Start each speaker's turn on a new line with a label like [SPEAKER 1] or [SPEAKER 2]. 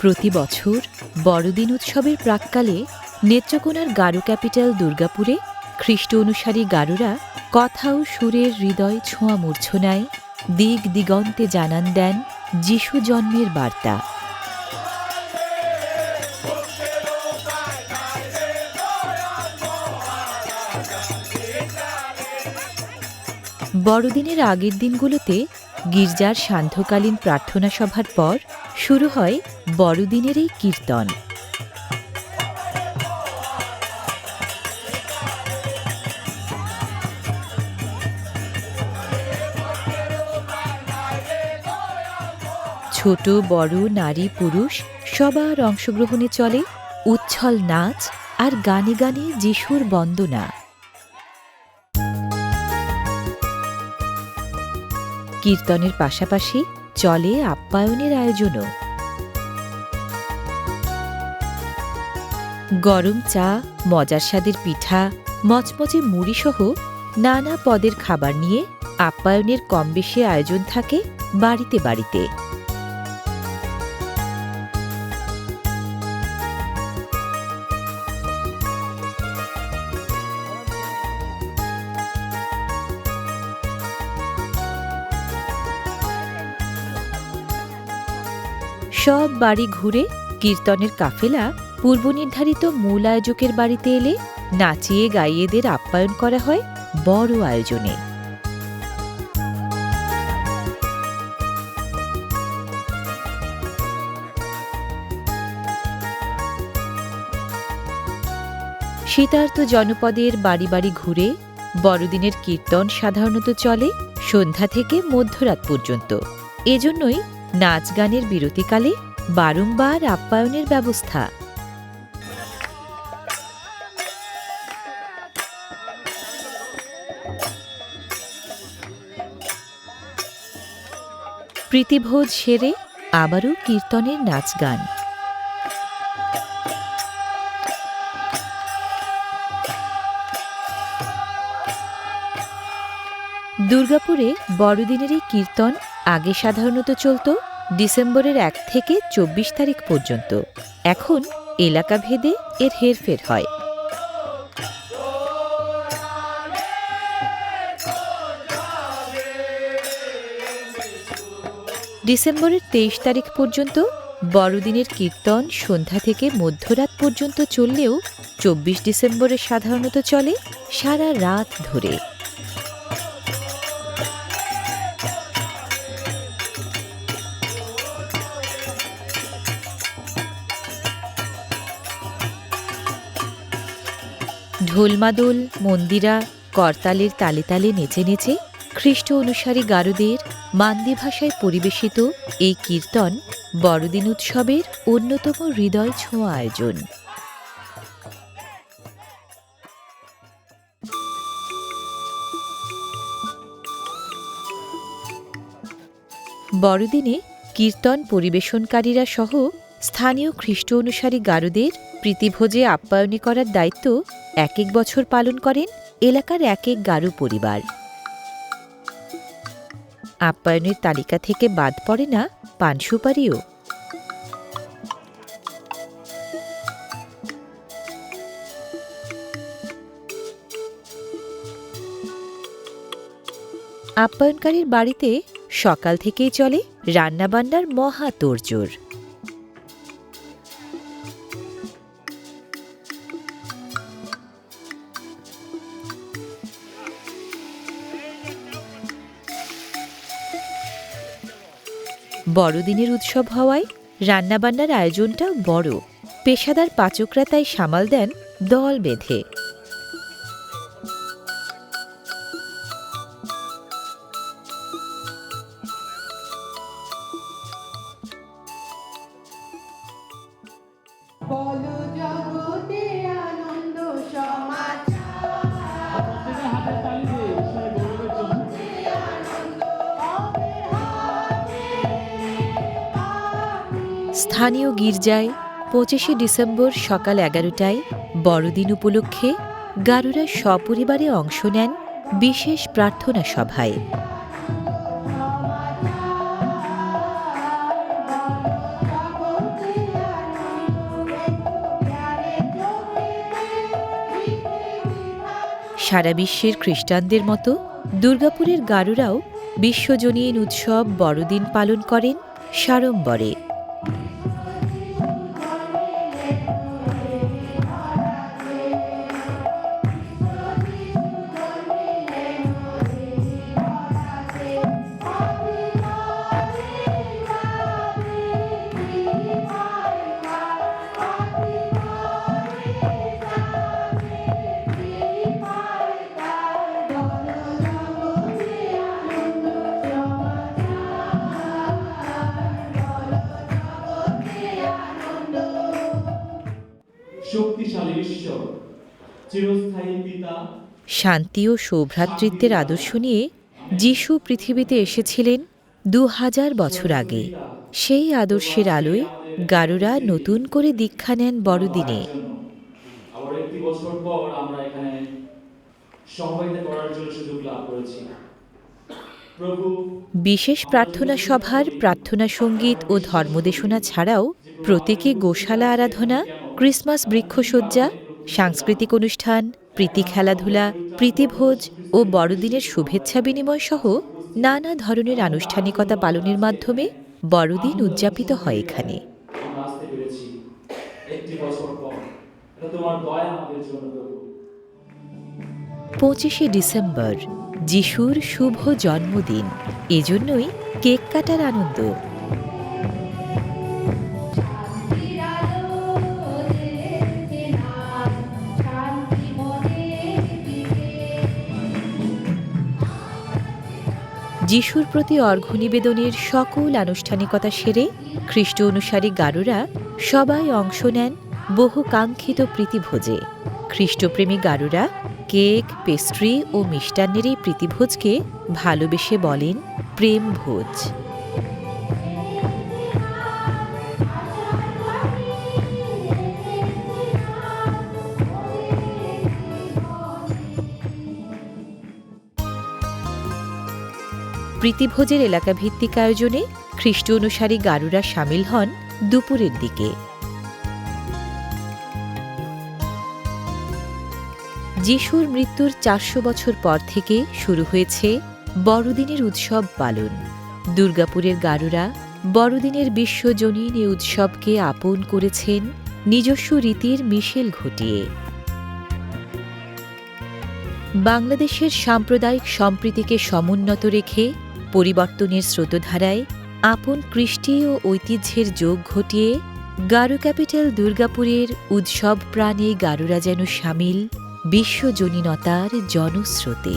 [SPEAKER 1] প্রতি বছর বড়দিন উৎসবের প্রাক্কালে নেত্রকোনার গারো ক্যাপিটাল দুর্গাপুরে খ্রিস্ট অনুসারী গারোরা কথা ও সুরের হৃদয় ছোঁয়া মূর্ছনায় দিক দিগন্তে জানান দেন যিশু জন্মের বার্তা। বড়দিনের আগের দিনগুলোতে গির্জার সান্ধ্যকালীন প্রার্থনা সভার পর শুরু হয় বড়দিনের এই কীর্তন। ছোট, বড়, নারী, পুরুষ সবার অংশগ্রহণে চলে উচ্ছল নাচ আর গানে গানে যিশুর বন্দনা। কীর্তনের পাশাপাশি চলে আপ্যায়নের আয়োজনও। গরম চা, মজার স্বাদের পিঠা, মচমচে মুড়িসহ নানা পদের খাবার নিয়ে আপ্যায়নের কম বেশি আয়োজন থাকে বাড়িতে বাড়িতে। সব বাড়ি ঘুরে কীর্তনের কাফেলা পূর্বনির্ধারিত মূল আয়োজকের বাড়িতে এলে নাচিয়ে গাইয়েদের আপ্যায়ন করা হয় বড় আয়োজনে। শীতার্ত জনপদের বাড়ি বাড়ি ঘুরে বড়দিনের কীর্তন সাধারণত চলে সন্ধ্যা থেকে মধ্যরাত পর্যন্ত। এজন্যই নাচ গানের বিরতিকালে বারংবার আপ্যায়নের ব্যবস্থা। প্রীতিভোজ সেরে আবারও কীর্তনের নাচ গান দুর্গাপুরে বড়দিনের এই কীর্তন আগে সাধারণত চলত ডিসেম্বরের এক থেকে চব্বিশ তারিখ পর্যন্ত। এখন এলাকা ভেদে এর হেরফের হয়। ডিসেম্বরের তেইশ তারিখ পর্যন্ত বড়দিনের কীর্তন সন্ধ্যা থেকে মধ্যরাত পর্যন্ত চললেও চব্বিশ ডিসেম্বরে সাধারণত চলে সারা রাত ধরে। ঢোলমাদল মন্দিরা, করতালের তালে তালে নেচে নেচে খ্রিস্ট অনুসারী গারুদের মান্দি ভাষায় পরিবেশিত এই কীর্তন বড়দিন উৎসবের অন্যতম হৃদয় ছোঁয়া আয়োজন। বড়দিনে কীর্তন পরিবেশনকারীরা সহ স্থানীয় খ্রিস্ট অনুসারী গারুদের প্রীতিভোজে আপ্যায়নী করার দায়িত্ব এক এক বছর পালন করেন এলাকার এক এক গারু পরিবার। আপ্যায়নের তালিকা থেকে বাদ পড়ে না পান সুপারিও। আপ্যায়নকারীর বাড়িতে সকাল থেকেই চলে রান্নাবান্নার মহা তোড়জোড়। বড়দিনের উৎসব হওয়ায় রান্নাবান্নার আয়োজনটা বড়। পেশাদার পাচকরা তাই সামাল দেন দল বেঁধে। স্থানীয় গির্জায় পঁচিশে ডিসেম্বর সকাল এগারোটায় বড়দিন উপলক্ষে গারুরা সপরিবারে অংশ নেন বিশেষ প্রার্থনা সভায়। সারা বিশ্বের খ্রিস্টানদের মতো দুর্গাপুরের গারুরাও বিশ্বজনীন উৎসব বড়দিন পালন করেন সাড়ম্বরে।
[SPEAKER 2] শক্তিশালী ঈশ্বর চিরস্থায়ী পিতা
[SPEAKER 1] শান্তি ও সৌভ্রাতৃত্বের আদর্শ নিয়ে যিশু পৃথিবীতে এসেছিলেন দু হাজার বছর আগে। সেই আদর্শের আলোয় গারুরা নতুন করে দীক্ষা নেন বড়দিনে।
[SPEAKER 2] আবার একটি বছর পর আমরা এখানে সহযোগিতা করার জন্য সুযোগ লাভ করেছি।
[SPEAKER 1] বিশেষ প্রার্থনা সভার প্রার্থনা সংগীত ও ধর্মদেশনা ছাড়াও প্রতীকী গোশালা আরাধনা ক্রিসমাস বৃক্ষসজ্জা, সাংস্কৃতিক অনুষ্ঠান, প্রীতি খেলাধুলা, প্রীতিভোজ ও বড়দিনের শুভেচ্ছা বিনিময় সহ নানা ধরনের আনুষ্ঠানিকতা পালনের মাধ্যমে বড়দিন উদযাপিত হয় এখানে। পঁচিশে ডিসেম্বর, যিশুর শুভ জন্মদিন। এজন্যই কেক কাটার আনন্দ। যিশুর প্রতি অর্ঘ্য নিবেদনের সকল আনুষ্ঠানিকতা সেরে খ্রিস্ট অনুসারী গারুরা সবাই অংশ নেন বহু কাঙ্ক্ষিত প্রীতিভোজে। খ্রিস্টপ্রেমী গারুরা কেক, পেস্ট্রি ও মিষ্টান্নের এই প্রীতিভোজকে ভালোবেসে বলেন প্রেম ভোজ প্রীতিভোজের এলাকাভিত্তিক আয়োজনে খ্রিস্ট অনুসারী গারুরা সামিল হন দুপুরের দিকে। যিশুর মৃত্যুর চারশো বছর পর থেকে শুরু হয়েছে বড়দিনের উৎসব পালন। দুর্গাপুরের গারুরা বড়দিনের বিশ্বজনীন এই উৎসবকে আপন করেছেন নিজস্ব রীতির মিশেল ঘটিয়ে। বাংলাদেশের সাম্প্রদায়িক সম্প্রীতিকে সমুন্নত রেখে পরিবর্তনের স্রোতধারায় আপন কৃষ্টি ও ঐতিহ্যের যোগ ঘটিয়ে গারো ক্যাপিটাল দুর্গাপুরের উৎসব প্রাণে গারুরা যেন সামিল বিশ্বজনীনতার জনস্রোতে।